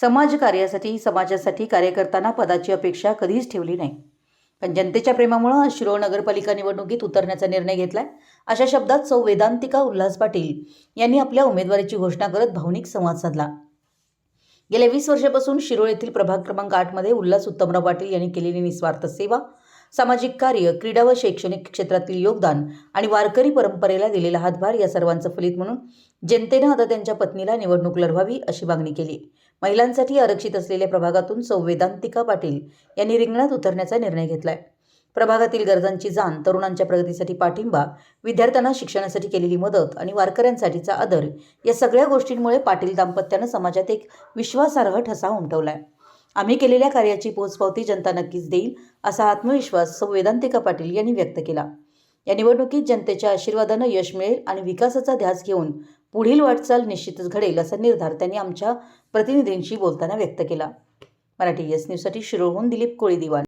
समाजकार्यासाठी समाजासाठी कार्य करताना पदाची अपेक्षा कधीच ठेवली नाही. पण जनतेच्या प्रेमामुळं आज शिरोळ नगरपालिका निवडणुकीत उतरण्याचा निर्णय घेतलाय. अशा शब्दात सौ वेदांतिका उल्हास पाटील यांनी आपल्या उमेदवारीची घोषणा करत भावनिक संवाद साधला. गेल्या वीस वर्षापासून शिरोळ येथील प्रभाग क्रमांक आठमध्ये उल्हास उत्तमराव पाटील यांनी केलेली निस्वार्थ सेवा सामाजिक कार्य क्रीडा व शैक्षणिक क्षेत्रातील योगदान आणि वारकरी परंपरेला दिलेला हातभार या सर्वांचं फलित म्हणून जनतेनं आता त्यांच्या पत्नीला निवडणूक लढवावी अशी मागणी केली महिलांसाठी आरक्षित असलेल्या प्रभागातून सौ वेदांतिका पाटील यांनी रिंगणात उतरण्याचा निर्णय घेतलाय. प्रभागातील गरजांची जाण तरुणांच्या प्रगतीसाठी पाठिंबा विद्यार्थ्यांना शिक्षणासाठी केलेली मदत आणि वारकऱ्यांसाठीचा आदर या सगळ्या गोष्टींमुळे पाटील दाम्पत्यानं समाजात एक विश्वासार्ह ठसा उमटवलाय. आम्ही केलेल्या कार्याची पोचपावती जनता नक्कीच देईल असा आत्मविश्वास सौ वेदांतिका पाटील यांनी व्यक्त केला. या निवडणुकीत जनतेच्या आशीर्वादानं यश मिळेल आणि विकासाचा ध्यास घेऊन पुढील वाटचाल निश्चितच घडेल असा निर्धार त्यांनी आमच्या प्रतिनिधींशी बोलताना व्यक्त केला. मराठी एस न्यूजसाठी शिरोळहून दिलीप कोळी दिवाण.